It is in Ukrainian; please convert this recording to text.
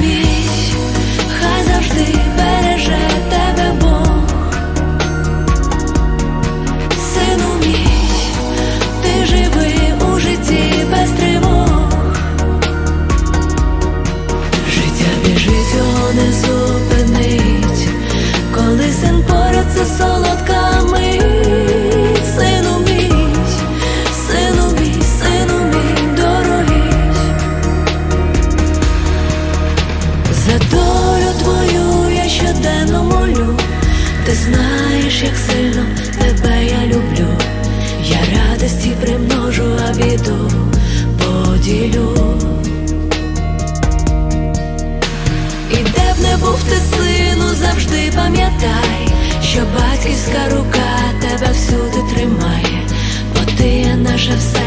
me. Ти знаєш, як сильно тебе я люблю, я радості примножу, а біду поділю. І де б не був ти сину, завжди пам'ятай, що батьківська рука тебе всюди тримає, бо ти є наше все.